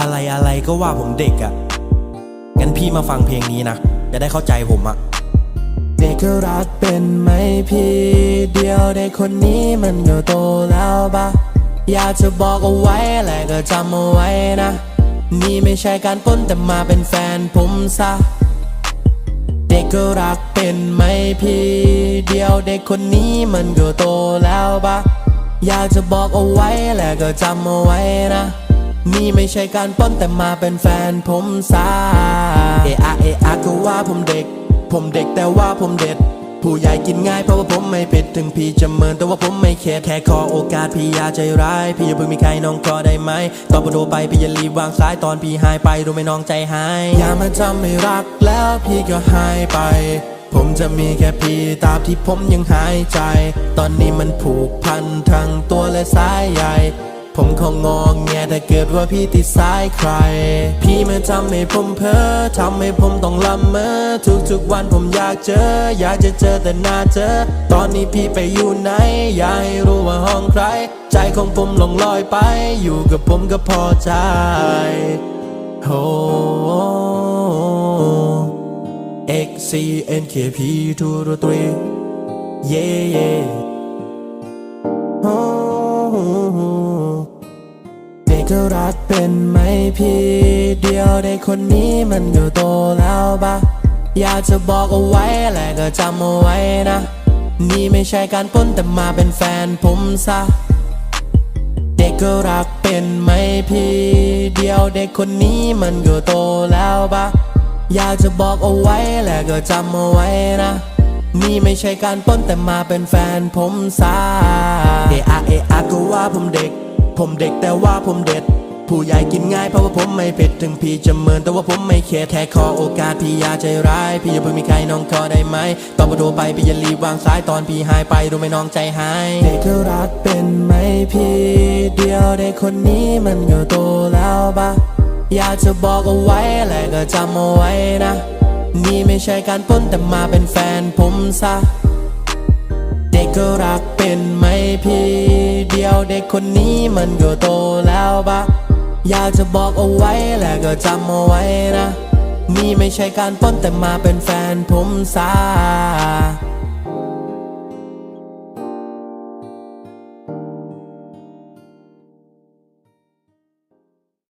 อะไรอะไรก็ว่าผมเด็กอะ่ะ งั้นพี่มาฟังเพลงนี้นะ จะได้เข้าใจผมอะ่ะ เด็กก็รักเป็นไหมพี่ เดียวเด็กคนนี้มันก็โตแล้วปะอยากจะบอกเอาไว้แหละก็จำเอาไว้นะ นี่ไม่ใช่การป้นแต่มาเป็นแฟนผมซะ เด็กก็รักเป็นไหมพี่ เดียวเด็กคนนี้มันก็โตแล้วปะ อยากจะบอกเอาไว้แหละก็จำเอาไว้นะ นี่ไม่ใช่การป้นแต่มาเป็นแฟนผมซะเอะอะเอะอะก็ว่าผมเด็ก ผมเด็กแต่ว่าผมเด็ด ผู้ใหญ่กินง่ายเพราะว่าผมไม่ผิดถึงพี่จะเมินแต่ว่าผมไม่เข็ดแค่ขอโอกาสพี่อย่าใจร้าย พี่อย่าเพิ่งมีใครน้องก็ได้ไหมตอนพอโทรไปพี่อย่ารีบวางสายตอนพี่หายไปรู้ไหมน้องใจหายอย่ามาจำไม่รักแล้วพี่ก็หายไป ผมจะมีแค่พี่ตาบที่ผมยังหายใจ ตอนนี้มันผูกพันทั้งตัวและสายใยผมคงงองแงถ้าเกิดว่าพี่ติดสายใคร พี่มาทำให้ผมเพ้อทำให้ผมต้องละเมอทุกๆวันผมอยากเจอ อยากจะเจอแต่หน้าเจอตอนนี้พี่ไปอยู่ไหน อยากให้รู้ว่าห้องใคร ใจของผมหลงลอยไป อยู่กับผมก็พอใจโอ้ X C N K P two to three yeah yeah โอ้เด็กก็รักเป็นไหมพี่เดียวเด็กคนนี้มันก็โตแล้วปะอยากจะบอกเอาไว้แหละก็จำเอาไว้นะ นี่ไม่ใช่การป้นแต่มาเป็นแฟนผมซะ เด็กก็รักเป็นไหมพี่ เดียวเด็กคนนี้มันก็โตแล้วปะ อยากจะบอกเอาไว้แหละก็จำเอาไว้นะ นี่ไม่ใช่การป้นแต่มาเป็นแฟนผมซะเอะอะเอะอะก็ว่าผมเด็ก ผมเด็กแต่ว่าผมเด็ด ผู้ใหญ่กินง่ายเพราะว่าผมไม่เผ็ดถึงพี่จะเมินแต่ว่าผมไม่เข็ดแค่ขอโอกาสพี่อย่าใจร้าย พี่อย่าเพิ่งมีใครน้องขอได้ไหมตอนพอโทรไปพี่อย่ารีบวางสายตอนพี่หายไปรู้ไหมน้องใจหายเด็กรักเป็นไหมพี่ เดียวเด็กคนนี้มันก็โตแล้วปะ อยากจะบอกเอาไว้แหละก็จำเอาไว้นะ นี่ไม่ใช่การป้นแต่มาเป็นแฟนผมซะ เด็กก็รักเป็นไหมพี่ เดียวเด็กคนนี้มันก็โตแล้วปะอยากจะบอกเอาไว้แหละก็จำเอาไว้นะ นี่ไม่ใช่การป้นแต่มาเป็นแฟนผมซะ